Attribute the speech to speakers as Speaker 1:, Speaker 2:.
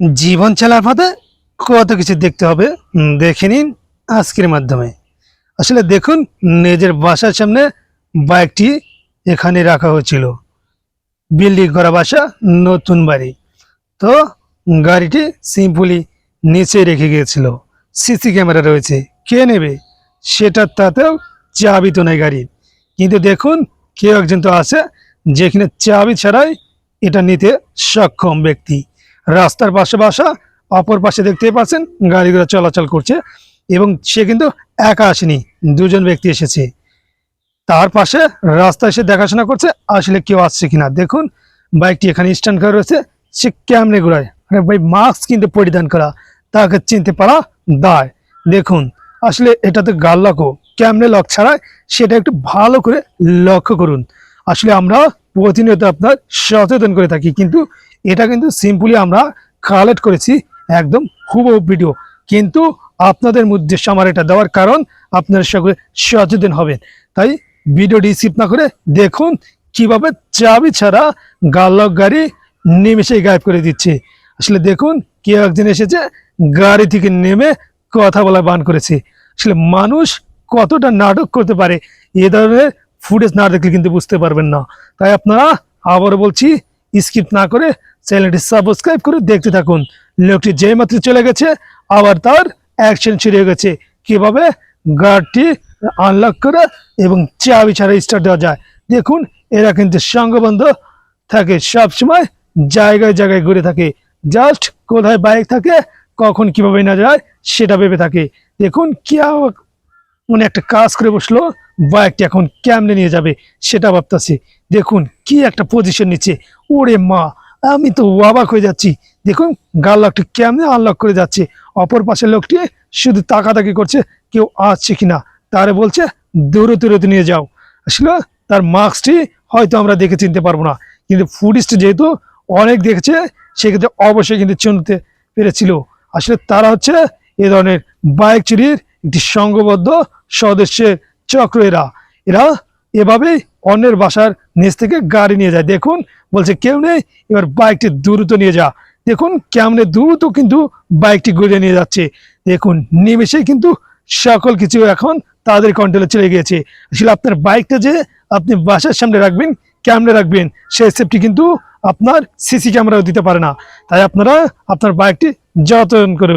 Speaker 1: জীবন চালার পথে কত কিছু দেখতে হবে দেখে নিন আজকের মাধ্যমে। আসলে দেখুন, নিজের বাসার সামনে বাইকটি এখানে রাখা হয়েছিল। বিল্ডিং করা বাসা, নতুন বাড়ি। তো গাড়িটি সিম্পলি নিচে রেখে গিয়েছিল। সিসি ক্যামেরা রয়েছে। কে নেবে? সেটা তাতেও চাবি তো নেই গাড়ির। কিন্তু দেখুন, কেউ একজন তো আছে যেখানে চাবি ছাড়াই এটা নিতে সক্ষম ব্যক্তি। রাস্তার পাশে বাসা, অপর পাশে দেখতেই পাচ্ছেন গাড়িগুলো চলাচল করছে এবং সে কিন্তু একা আসেনি, দুজন ব্যক্তি এসেছে। তার পাশে রাস্তা এসে দেখাশোনা করছে, আসলে কেউ আসছে কিনা। দেখুন, বাইকটি এখানে স্ট্যান্ড করা রয়েছে, সে কেমনে ঘুরায়? আরে ভাই, মাস্ক কিন্তু পরিধান করা, তাকে চিনতে পারা দায়। দেখুন, আসলে এটাতে গাল লকও কেমনে লক ছাড়ায়, সেটা একটু ভালো করে লক্ষ্য করুন। আসলে আমরা প্রতিনিয়ত আপনার সচেতন করে থাকি। কিন্তু এটা কিন্তু সিম্পলি আমরা কালেক্ট করেছি একদম হুবহু ভিডিও কিন্তু আপনাদের উদ্দেশ্যে আমার এটা দেওয়ার কারণ আপনারা সকলে সচেতন হবেন। তাই ভিডিওটি স্কিপ না করে দেখুন কীভাবে চাবি ছাড়া গাল্লক গাড়ি নিমেষেই গায়েব করে দিচ্ছে। আসলে দেখুন কেউ একজন এসেছে, গাড়ি থেকে নেমে কথা বলা বান করেছে। আসলে মানুষ কতটা নাটক করতে পারে, এ ধরনের ফুটেজ না দেখলে কিন্তু বুঝতে পারবেন না। তাই আপনারা আবারও বলছি স্কিপ না করে চ্যানেলটি সাবস্ক্রাইব করে দেখতে থাকুন। লোকটি যে মাত্র চলে গেছে, আবার তার অ্যাকশন শুরু হয়ে গেছে। কীভাবে গাড়িটি আনলক করে এবং চাবি ছাড়া স্টার্ট দেওয়া যায়। দেখুন, এরা কিন্তু সঙ্গবন্ধ থাকে সব সময় জায়গায় জায়গায় ঘুরে থাকে। জাস্ট কোথায় বাইক থাকে, কখন কীভাবে না যায়, সেটা ভেবে থাকে। দেখুন, কি মানে একটা কাজ করে বসল। বাইকটি এখন কেমনে নিয়ে যাবে সেটা ভাবতেছে। দেখুন, কি একটা পজিশন নিচ্ছে। ওরে মা, আমি তো অবাক হয়ে যাচ্ছি। দেখুন, গাল লোকটি কেমনে আনলক করে যাচ্ছে। অপর পাশের লোকটি শুধু তাকাতাকি করছে, কেউ আসছে কিনা। তারে বলছে দূরে দূরে নিয়ে যাও। আসলে তার মাস্কটি হয়তো আমরা দেখে চিনতে পারব না। কিন্তু ফুডিস্ট যেহেতু অনেক দেখেছে, সেক্ষেত্রে অবশ্যই কিন্তু চিনতে পেরেছিল। আসলে তারা হচ্ছে এ ধরনের বাইক চুরির একটি সংঘবদ্ধ সদস্যের চক্র এরা। এরা এভাবেই অন্যের বাসার নিচ থেকে গাড়ি নিয়ে যায়। দেখুন, বলছে, কেউ নেই, এবার বাইকটি দ্রুত নিয়ে যা। দেখুন, কেমনে দ্রুত কিন্তু বাইকটি ঘুরে নিয়ে যাচ্ছে। দেখুন নিমেষে কিন্তু সকল কিছু এখন তাদের কন্ট্রোলে চলে গিয়েছে। আসলে আপনার বাইকটা যে আপনি বাসার সামনে রাখবেন ক্যামেরা রাখবেন, সেই সেফটি কিন্তু আপনার সিসি ক্যামেরাও দিতে পারে না। তাই আপনারা আপনার বাইকটি যত্ন করে